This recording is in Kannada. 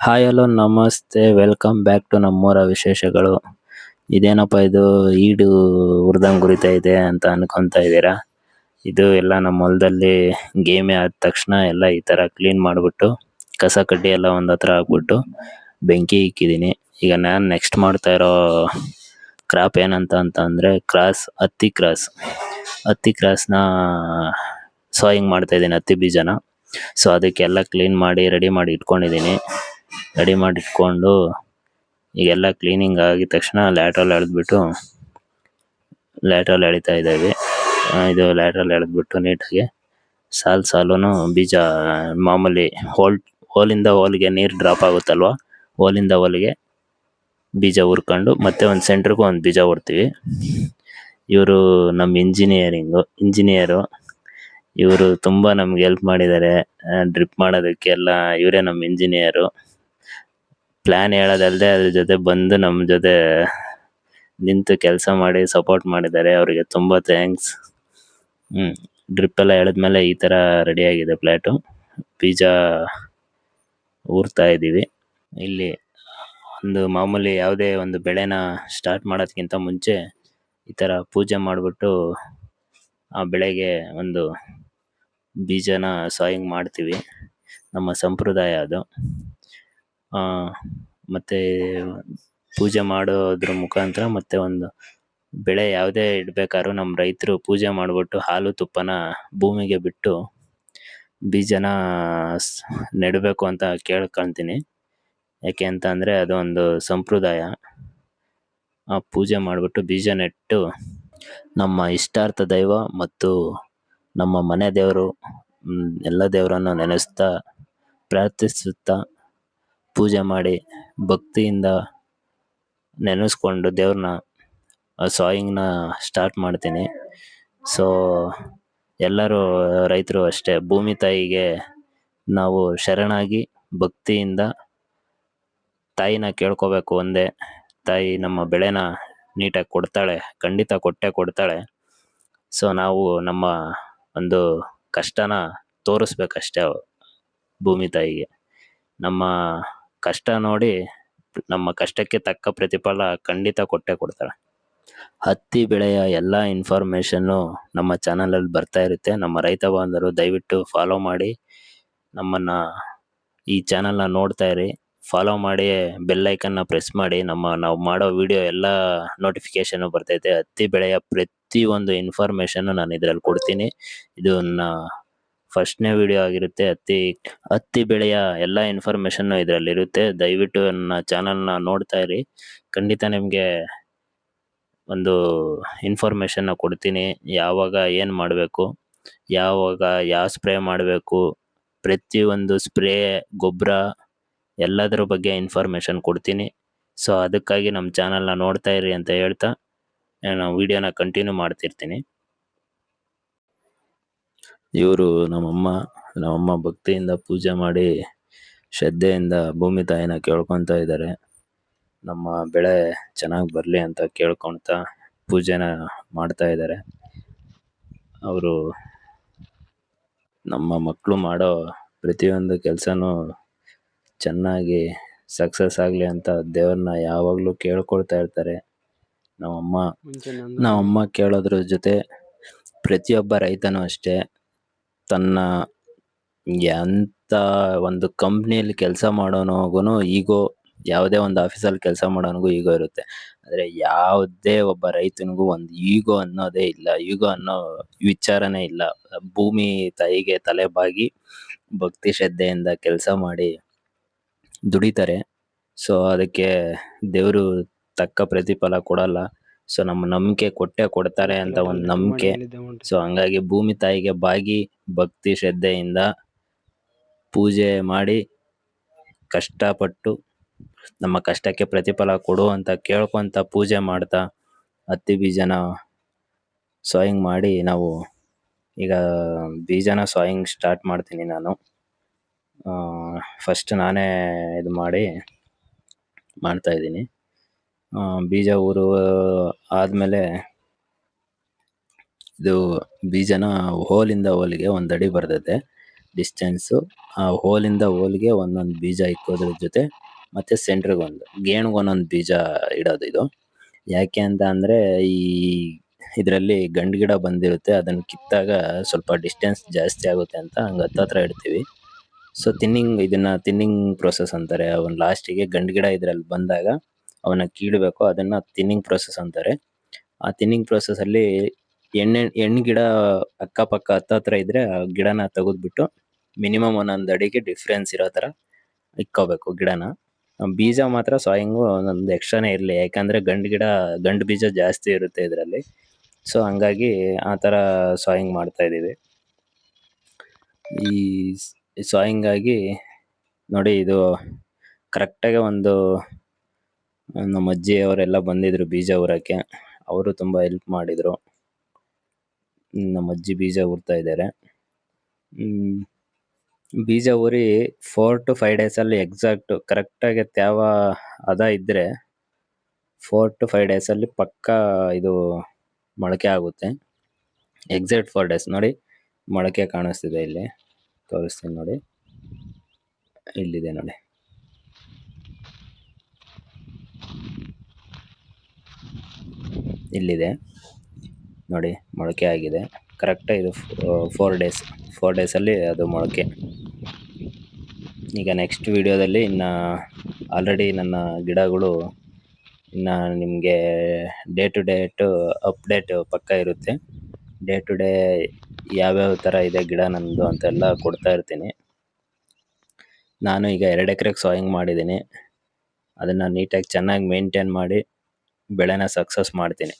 ಹಾಯ್ ಹಲೋ ನಮಸ್ತೆ. ವೆಲ್ಕಮ್ ಬ್ಯಾಕ್ ಟು ನಮ್ಮೂರ ವಿಶೇಷಗಳು. ಇದೇನಪ್ಪ ಇದು? ಈಡು ಉರ್ದಂಗ್ ಉರಿತಾ ಇದೆ ಅಂತ ಅನ್ಕೊಂತ ಇದೀರಾ ಇದು ಎಲ್ಲ ನಮ್ಮ ಹೊಲದಲ್ಲಿ ಗೇಮೆ ಆದ ತಕ್ಷಣ ಎಲ್ಲ ಈ ತರ ಕ್ಲೀನ್ ಮಾಡ್ಬಿಟ್ಟು, ಕಸ ಕಡ್ಡಿ ಎಲ್ಲ ಒಂದ್ ಹತ್ರ ಹಾಕ್ಬಿಟ್ಟು ಬೆಂಕಿ ಇಕ್ಕಿದೀನಿ ಈಗ ನಾನ್ ನೆಕ್ಸ್ಟ್ ಮಾಡ್ತಾ ಇರೋ ಕ್ರಾಪ್ ಏನಂತ ಅಂತ ಅಂದ್ರೆ ಕ್ರಾಸ್, ಹತ್ತಿ ಕ್ರಾಸ್. ಹತ್ತಿ ಕ್ರಾಸ್ನ ಸೋಯಿಂಗ್ ಮಾಡ್ತಾ ಇದೀನಿ ಹತ್ತಿ ಬೀಜನ. ಸೊ ಅದಕ್ಕೆಲ್ಲ ಕ್ಲೀನ್ ಮಾಡಿ ರೆಡಿ ಮಾಡಿ ಇಟ್ಕೊಂಡಿದೀನಿ ರೆಡಿ ಮಾಡಿ ಇಟ್ಕೊಂಡು ಈಗೆಲ್ಲ ಕ್ಲೀನಿಂಗ್ ಆಗಿದ ತಕ್ಷಣ ಲ್ಯಾಟ್ರಲ್ ಎಳೆದ್ಬಿಟ್ಟು ಲ್ಯಾಟ್ರಲ್ ಎಳಿತಾ ಇದ್ದೀವಿ. ಇದು ಲ್ಯಾಟ್ರಲ್ ಎಳೆದ್ಬಿಟ್ಟು ನೀಟಾಗಿ ಸಾಲ್ ಸಾಲುನು ಬೀಜ, ಮಾಮೂಲಿ ಹೋಲ್, ಹೋಲಿಂದ ಹೋಲಿಗೆ ನೀರು ಡ್ರಾಪ್ ಆಗುತ್ತಲ್ವ? ಹೋಲಿಂದ ಹೋಲಿಗೆ ಬೀಜ ಹುರ್ಕೊಂಡು ಮತ್ತೆ ಒಂದು ಸೆಂಟ್ರಿಗೂ ಒಂದು ಬೀಜ ಹೊಡ್ತೀವಿ ಇವರು ನಮ್ಮ ಇಂಜಿನಿಯರಿಂಗ್ ಇಂಜಿನಿಯರ್ ಇವರು ತುಂಬಾ ನಮ್ಗೆ ಹೆಲ್ಪ್ ಮಾಡಿದ್ದಾರೆ. ಡ್ರಿಪ್ ಮಾಡೋದಕ್ಕೆಲ್ಲ ಇವರೇ ನಮ್ಮ ಇಂಜಿನಿಯರ್ ಪ್ಲಾನ್ ಹೇಳೋದಲ್ದೆ ಅದ್ರ ಜೊತೆ ಬಂದು ನಮ್ ಜೊತೆ ನಿಂತು ಕೆಲಸ ಮಾಡಿ ಸಪೋರ್ಟ್ ಮಾಡಿದ್ದಾರೆ. ಅವರಿಗೆ ತುಂಬಾ ಥ್ಯಾಂಕ್ಸ್ ಹ್ಮ್ ಡ್ರಿಪ್ ಎಲ್ಲ ಎಳೆದ್ಮೇಲೆ ಈ ತರ ರೆಡಿ ಆಗಿದೆ ಪ್ಲಾಟ್ ಬೀಜ ಊರ್ತಾ ಇದೀವಿ ಇಲ್ಲಿ ಒಂದು ಮಾಮೂಲಿ ಯಾವುದೇ ಒಂದು ಬೆಳೆನ ಸ್ಟಾರ್ಟ್ ಮಾಡೋದಕ್ಕಿಂತ ಮುಂಚೆ ಈ ತರ ಪೂಜೆ ಮಾಡಿಬಿಟ್ಟು ಆ ಬೆಳೆಗೆ ಒಂದು ಬೀಜನ ಸಾಯಿಂಗ್ ಮಾಡ್ತೀವಿ. ನಮ್ಮ ಸಂಪ್ರದಾಯ ಅದು. ಆ, ಮತ್ತೆ ಪೂಜೆ ಮಾಡೋದ್ರ ಮುಖಾಂತರ ಮತ್ತೆ ಒಂದು ಬೆಳೆ ಯಾವುದೇ ಇಡ್ಬೇಕಾದ್ರು ನಮ್ ರೈತರು ಪೂಜೆ ಮಾಡ್ಬಿಟ್ಟು ಹಾಲು ತುಪ್ಪನ ಭೂಮಿಗೆ ಬಿಟ್ಟು ಬೀಜನ ನೆಡಬೇಕು ಅಂತ ಕೇಳ್ಕೊಂತೀನಿ ಯಾಕೆ ಅಂತ ಅಂದ್ರೆ ಅದೊಂದು ಸಂಪ್ರದಾಯ. ಆ ಪೂಜೆ ಮಾಡ್ಬಿಟ್ಟು ಬೀಜ ನೆಟ್ಟು ನಮ್ಮ ಇಷ್ಟಾರ್ಥ ದೈವ ಮತ್ತು ನಮ್ಮ ಮನೆ ದೇವರು ಎಲ್ಲ ದೇವರನ್ನು ನೆನೆಸ್ತಾ ಪ್ರಾರ್ಥಿಸುತ್ತಾ ಪೂಜೆ ಮಾಡಿ ಭಕ್ತಿಯಿಂದ ನೆನೆಸ್ಕೊಂಡು ದೇವ್ರನ್ನ ಸಾಯಿಂಗ್ನ ಸ್ಟಾರ್ಟ್ ಮಾಡ್ತೀನಿ. ಸೊ ಎಲ್ಲರೂ ರೈತರು ಅಷ್ಟೇ, ಭೂಮಿ ತಾಯಿಗೆ ನಾವು ಶರಣಾಗಿ ಭಕ್ತಿಯಿಂದ ತಾಯಿನ ಕೇಳ್ಕೋಬೇಕು ಒಂದೇ. ತಾಯಿ ನಮ್ಮ ಬೆಳೆನ ನೀಟಾಗಿ ಕೊಡ್ತಾಳೆ, ಖಂಡಿತ ಕೊಟ್ಟೆ ಕೊಡ್ತಾಳೆ. ಸೊ ನಾವು ನಮ್ಮ ಒಂದು ಕಷ್ಟನ ತೋರಿಸ್ಬೇಕಷ್ಟೇ ಭೂಮಿ ತಾಯಿಗೆ. ನಮ್ಮ ಕಷ್ಟ ನೋಡಿ ನಮ್ಮ ಕಷ್ಟಕ್ಕೆ ತಕ್ಕ ಪ್ರತಿಫಲ ಖಂಡಿತ ಕೊಟ್ಟೆ ಕೊಡ್ತಾರೆ. ಹತ್ತಿ ಬೆಳೆಯ ಎಲ್ಲ ಇನ್ಫಾರ್ಮೇಷನ್ನು ನಮ್ಮ ಚಾನಲಲ್ಲಿ ಬರ್ತಾ ಇರುತ್ತೆ. ನಮ್ಮ ರೈತ ಬಾಂಧವರು ದಯವಿಟ್ಟು ಫಾಲೋ ಮಾಡಿ. ನಮ್ಮನ್ನ ಈ ಚಾನಲ್ನ ನೋಡ್ತಾ ಇರಿ. ಫಾಲೋ ಮಾಡಿ ಬೆಲ್ ಐಕನ್ನ ಪ್ರೆಸ್ ಮಾಡಿ. ನಮ್ಮ ನಾವು ಮಾಡೋ ವಿಡಿಯೋ ಎಲ್ಲ ನೋಟಿಫಿಕೇಶನ್ ಬರ್ತೈತೆ. ಹತ್ತಿ ಬೆಳೆಯ ಪ್ರತಿ ಒಂದು ಇನ್ಫಾರ್ಮೇಶನ್ ನಾನು ಇದರಲ್ಲಿ ಕೊಡ್ತೀನಿ. ಇದು ಫಸ್ಟ್ನೇ ವಿಡಿಯೋ ಆಗಿರುತ್ತೆ. ಹತ್ತಿ ಹತ್ತಿ ಬೆಳೆಯ ಎಲ್ಲ ಇನ್ಫಾರ್ಮೇಷನ್ ಇದರಲ್ಲಿ ಇರುತ್ತೆ ದಯವಿಟ್ಟು ನನ್ನ ಚಾನೆಲ್ನ ನೋಡ್ತಾ ಇರಿ. ಖಂಡಿತ ನಿಮ್ಗೆ ಒಂದು ಇನ್ಫಾರ್ಮೇಷನ್ನ ಕೊಡ್ತೀನಿ. ಯಾವಾಗ ಏನ್ ಮಾಡಬೇಕು, ಯಾವಾಗ, ಯಾವ ಸ್ಪ್ರೇ ಮಾಡಬೇಕು, ಪ್ರತಿಯೊಂದು ಸ್ಪ್ರೇ ಗೊಬ್ಬರ, ಎಲ್ಲದರ ಬಗ್ಗೆ ಇನ್ಫಾರ್ಮೇಷನ್ ಕೊಡ್ತೀನಿ. ಸೊ ಅದಕ್ಕಾಗಿ ನಮ್ಮ ಚಾನಲ್ನ ನೋಡ್ತಾ ಇರಿ ಅಂತ ಹೇಳ್ತಾ ನಾನು ವಿಡಿಯೋನ ಕಂಟಿನ್ಯೂ ಮಾಡ್ತಿರ್ತೀನಿ. ಇವರು ನಮ್ಮಮ್ಮ ನಮ್ಮಮ್ಮ ಭಕ್ತಿಯಿಂದ ಪೂಜೆ ಮಾಡಿ ಶ್ರದ್ಧೆಯಿಂದ ಭೂಮಿ ತಾಯಿನ ಕೇಳ್ಕೊಂತ ಇದ್ದಾರೆ. ನಮ್ಮ ಬೆಳೆ ಚೆನ್ನಾಗಿ ಬರಲಿ ಅಂತ ಕೇಳ್ಕೊಂತ ಪೂಜೆನ ಮಾಡ್ತಾ ಇದ್ದಾರೆ. ಅವರು ನಮ್ಮ ಮಕ್ಕಳು ಮಾಡೋ ಪ್ರತಿಯೊಂದು ಕೆಲಸನೂ ಚೆನ್ನಾಗಿ ಸಕ್ಸಸ್ ಆಗಲಿ ಅಂತ ದೇವ್ರನ್ನ ಯಾವಾಗಲೂ ಕೇಳ್ಕೊಳ್ತಾ ಇರ್ತಾರೆ. ನಮ್ಮಮ್ಮ ನಮ್ಮಮ್ಮ ಕೇಳೋದ್ರ ಜೊತೆ ಪ್ರತಿಯೊಬ್ಬ ರೈತನೂ ಅಷ್ಟೇ. ತನ್ನ ಎಂಥ ಒಂದು ಕಂಪ್ನಿಯಲ್ಲಿ ಕೆಲಸ ಮಾಡೋನಿಗೂ ಈಗೋ, ಯಾವುದೇ ಒಂದು ಆಫೀಸಲ್ಲಿ ಕೆಲಸ ಮಾಡೋನಿಗೂ ಈಗೋ ಇರುತ್ತೆ. ಆದ್ರೆ ಯಾವುದೇ ಒಬ್ಬ ರೈತನಿಗೂ ಒಂದು ಈಗೋ ಅನ್ನೋದೇ ಇಲ್ಲ. ಈಗೋ ಅನ್ನೋ ವಿಚಾರನೇ ಇಲ್ಲ. ಭೂಮಿ ತಾಯಿಗೆ ತಲೆ ಬಾಗಿ ಭಕ್ತಿ ಶ್ರದ್ಧೆಯಿಂದ ಕೆಲಸ ಮಾಡಿ ದುಡಿತಾರೆ. ಸೊ ಅದಕ್ಕೆ ದೇವರು ತಕ್ಕ ಪ್ರತಿಫಲ ಕೊಡಲ್ಲ. ಸೊ ನಮ್ಮ ನಂಬಿಕೆ ಕೊಟ್ಟೆ ಕೊಡ್ತಾರೆ ಅಂತ ಒಂದು ನಂಬಿಕೆ. ಸೊ ಹಂಗಾಗಿ ಭೂಮಿ ತಾಯಿಗೆ ಬಾಗಿ ಭಕ್ತಿ ಶ್ರದ್ಧೆಯಿಂದ ಪೂಜೆ ಮಾಡಿ ಕಷ್ಟಪಟ್ಟು ನಮ್ಮ ಕಷ್ಟಕ್ಕೆ ಪ್ರತಿಫಲ ಕೊಡು ಅಂತ ಕೇಳ್ಕೊಂತ ಪೂಜೆ ಮಾಡ್ತಾ ಹತ್ತಿ ಬೀಜನ ಸಾಯಿಂಗ್ ಮಾಡಿ ನಾವು ಈಗ ಬೀಜನ ಸಾಯಿಂಗ್ ಸ್ಟಾರ್ಟ್ ಮಾಡ್ತೀನಿ ನಾನು. ಫಸ್ಟ್ ನಾನೇ ಇದು ಮಾಡಿ ಮಾಡ್ತಾ ಇದ್ದೀನಿ. ಬೀಜ ಊರು ಆದಮೇಲೆ ಇದು ಬೀಜನ ಹೋಲಿಂದ ಹೋಲಿಗೆ ಒಂದು ಅಡಿ ಬರ್ತೈತೆ. ಡಿಸ್ಟೆನ್ಸು ಆ ಹೋಲಿಂದ ಹೋಲಿಗೆ ಒಂದೊಂದು ಬೀಜ ಇಕ್ಕೋದ್ರ ಜೊತೆ ಮತ್ತೆ ಸೆಂಟ್ರಿಗೆ ಒಂದು, ಗೇಣ್ಗೆ ಒಂದೊಂದು ಬೀಜ ಇಡೋದು ಇದು. ಯಾಕೆ ಅಂತ ಅಂದರೆ ಈ ಇದರಲ್ಲಿ ಗಂಡು ಗಿಡ ಬಂದಿರುತ್ತೆ ಅದನ್ನ ಕಿತ್ತಾಗ ಸ್ವಲ್ಪ ಡಿಸ್ಟೆನ್ಸ್ ಜಾಸ್ತಿ ಆಗುತ್ತೆ ಅಂತ ಹಂಗ ಹತ್ತತ್ರ ಇಡ್ತೀವಿ. ಸೊ ತಿನ್ನಿಂಗ್ ಇದನ್ನ ತಿನ್ನಿಂಗ್ ಪ್ರೊಸೆಸ್ ಅಂತಾರೆ. ಒಂದು ಲಾಸ್ಟಿಗೆ ಗಂಡು ಗಿಡ ಇದರಲ್ಲಿ ಬಂದಾಗ ಅವನ್ನ ಕೀಳಬೇಕು, ಅದನ್ನ ತಿನ್ನಿಂಗ್ ಪ್ರೊಸೆಸ್ ಅಂತಾರೆ. ಆ ತಿನ್ನಿಂಗ್ ಪ್ರೊಸೆಸ್ ಅಲ್ಲಿ ಎಣ್ಣೆ ಎಣ್ಣೆ ಗಿಡ ಅಕ್ಕಪಕ್ಕ ಹತ್ತತ್ರ ಇದ್ರೆ ಆ ಗಿಡನ ತೆಗೆದ್ಬಿಟ್ಟು ಮಿನಿಮಮ್ ಒಂದೊಂದು ಅಡಿಗೆ ಡಿಫ್ರೆನ್ಸ್ ಇರೋ ತರ ಇಕ್ಕೋಬೇಕು ಗಿಡನ. ಬೀಜ ಮಾತ್ರ ಸಾಯಿಂಗು ಒಂದೊಂದು ಎಕ್ಸ್ಟ್ರಾನೇ ಇರಲಿ, ಯಾಕಂದ್ರೆ ಗಂಡು ಗಿಡ, ಗಂಡು ಬೀಜ ಜಾಸ್ತಿ ಇರುತ್ತೆ ಇದರಲ್ಲಿ. ಸೊ ಹಂಗಾಗಿ ಆ ತರ ಸಾಯಿಂಗ್ ಮಾಡ್ತಾ ಇದೀವಿ ಈ ಸಾಯಿಂಗ್ ನೋಡಿ ಇದು ಕರೆಕ್ಟಾಗಿ ಒಂದು ನಮ್ಮ ಅಜ್ಜಿ ಅವರೆಲ್ಲ ಬಂದಿದ್ರು ಬೀಜ ಊರಕ್ಕೆ ಅವರು ತುಂಬ ಹೆಲ್ಪ್ ಮಾಡಿದ್ರು. ನಮ್ಮ ಅಜ್ಜಿ ಬೀಜ ಊರ್ತಾ ಇದ್ದಾರೆ. ಬೀಜ ಊರಿ ಫೋರ್ ಟು ಫೈವ್ ಡೇಸ್ ಅಲ್ಲಿ ಎಕ್ಸಾಕ್ಟ್ ಕರೆಕ್ಟ್ ಆಗಿ ತ್ಯಾವ ಹದ ಇದ್ರೆ ಫೋರ್ ಟು ಫೈವ್ ಡೇಸ್ ಅಲ್ಲಿ ಪಕ್ಕಾ ಇದು ಮೊಳಕೆ ಆಗುತ್ತೆ. ಎಕ್ಸಾಕ್ಟ್ ಫೋರ್ ಡೇಸ್ ನೋಡಿ ಮೊಳಕೆ ಕಾಣಿಸ್ತಿದೆ ಇಲ್ಲಿ. ತೋರಿಸ್ತೀನಿ ನೋಡಿ. ಇಲ್ಲಿದೆ ನೋಡಿ. ಇಲ್ಲಿದೆ. ನೋಡಿ, ಮೊಳಕೆ ಆಗಿದೆ. ಕರೆಕ್ಟಾಗಿ ಇದು ಫೋರ್ ಡೇಸ್ ಫೋರ್ ಡೇಸಲ್ಲಿ ಅದು ಮೊಳಕೆ. ಈಗ ನೆಕ್ಸ್ಟ್ ವಿಡಿಯೋದಲ್ಲಿ ಇನ್ನು ಆಲ್ರೆಡಿ ನನ್ನ ಗಿಡಗಳು ಇನ್ನು ನಿಮಗೆ ಡೇ ಟು ಡೇಟು ಅಪ್ಡೇಟ್ ಪಕ್ಕ ಇರುತ್ತೆ. ಡೇ ಟು ಡೇ ಯಾವ್ಯಾವ ಥರ ಇದೆ ಗಿಡ ನನ್ನದು ಅಂತೆಲ್ಲ ಕೊಡ್ತಾ ಇರ್ತೀನಿ. ನಾನು ಈಗ ಎರಡು ಎಕರೆಗೆ ಸಾಯಿಂಗ್ ಮಾಡಿದ್ದೀನಿ. ಅದನ್ನು ನೀಟಾಗಿ ಚೆನ್ನಾಗಿ ಮೇಂಟೈನ್ ಮಾಡಿ ಬೆಳೆನ ಸಕ್ಸಸ್ ಮಾಡ್ತೀನಿ.